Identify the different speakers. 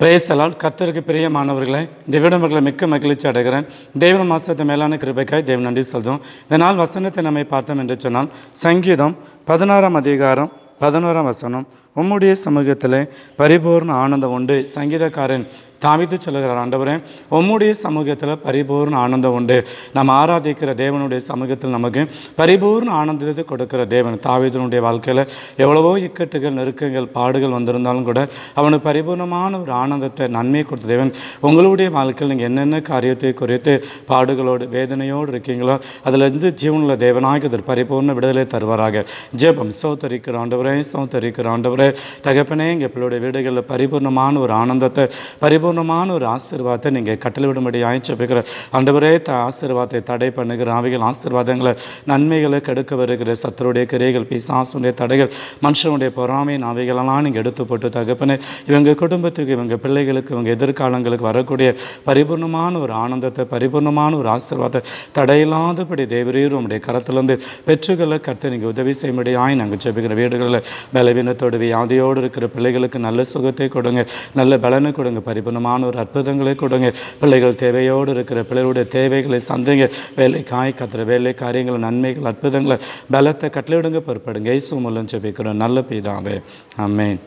Speaker 1: பிரேசலால் கத்தருக்கு பிரியமானவர்களை இந்த மிக்க மகிழ்ச்சி அடைகிறேன். தேவன் மாசத்தை மேலான கிருபைக்காய் தேவ நன்றி சொல்கிறோம். இதனால் வசனத்தை நம்மை பார்த்தோம் என்று சொன்னால் சங்கீதம் பதினாறாம் அதிகாரம் பதினோராம் வசனம். உம்முடைய சமூகத்தில் பரிபூர்ண ஆனந்தம் உண்டு. சங்கீதக்காரன் தாவித்து சொல்லுகிறார் ஆண்டவரே உம்முடைய சமூகத்தில் பரிபூர்ண ஆனந்தம் உண்டு. நம்ம ஆராதிக்கிற தேவனுடைய சமூகத்தில் நமக்கு பரிபூர்ண ஆனந்தத்தை கொடுக்கிற தேவன். தாவிதனுடைய வாழ்க்கையில் எவ்வளவோ இக்கட்டுகள் நெருக்கங்கள் பாடுகள் வந்திருந்தாலும் கூட அவனுக்கு பரிபூர்ணமான ஒரு ஆனந்தத்தை நன்மை கொடுத்த தேவன். உங்களுடைய வாழ்க்கையில் நீங்கள் என்னென்ன காரியத்தை குறித்து பாடுகளோடு வேதனையோடு இருக்கீங்களோ அதிலிருந்து ஜீவனில் தேவனாக ஒரு பரிபூர்ண விடுதலை தருவாராக. ஜெபம். சௌத்தரிக்கிற ஆண்டவரே சௌத்தரிக்கிற ஆண்டவரே. தகப்பனே எங்கள் பிள்ளையுடைய வீடுகளில் பரிபூர்ணமான ஒரு ஆனந்தத்தை பரிபூர்ண பரிபூர்ணமான ஒரு ஆசீர்வாதத்தை நீங்கள் கட்டளைவிடும்படி ஆய்ச்சபிக்கிற ஆண்டவரே த ஆசீர்வாதத்தை தடை பண்ணுகிற ஆவிகள் ஆசீர்வாதங்களை நன்மைகளை கெடுக்க வருகிற சத்தருடைய கிரைகள் பிசாசுடைய தடைகள் மனுஷனுடைய பொறாமையின் ஆவிகளெல்லாம் நீங்கள் எடுத்து போட்டு தகப்பனே இவங்க குடும்பத்துக்கு இவங்க பிள்ளைகளுக்கு இவங்க எதிர்காலங்களுக்கு வரக்கூடிய பரிபூர்ணமான ஒரு ஆனந்தத்தை பரிபூர்ணமான ஒரு ஆசீர்வாதத்தை தடையில்லாதபடி தேவரீர் உங்களுடைய கரத்திலிருந்து பெற்றுகளை கற்று நீங்கள் உதவி செய்யும்படியாய் நாங்கள் ஜெபிக்கிற வீடுகளில் பலவீனத்தோடு வியாதியோடு இருக்கிற பிள்ளைகளுக்கு நல்ல சுகத்தை கொடுங்க நல்ல பலனை கொடுங்க சம்பந்தமான ஒரு அற்புதங்களை கொடுங்க. பிள்ளைகள் தேவையோடு இருக்கிற பிள்ளைகளுடைய தேவைகளை சந்தைங்க. வேலை காய் கத்துற வேலை காரியங்கள் நன்மைகள் அற்புதங்களை பலத்தை கட்டளையிடுங்க பொறுப்படுங்க. இயேசு மூலம் செபிக்கிறோம் நல்ல பிதாவே. ஆமென்.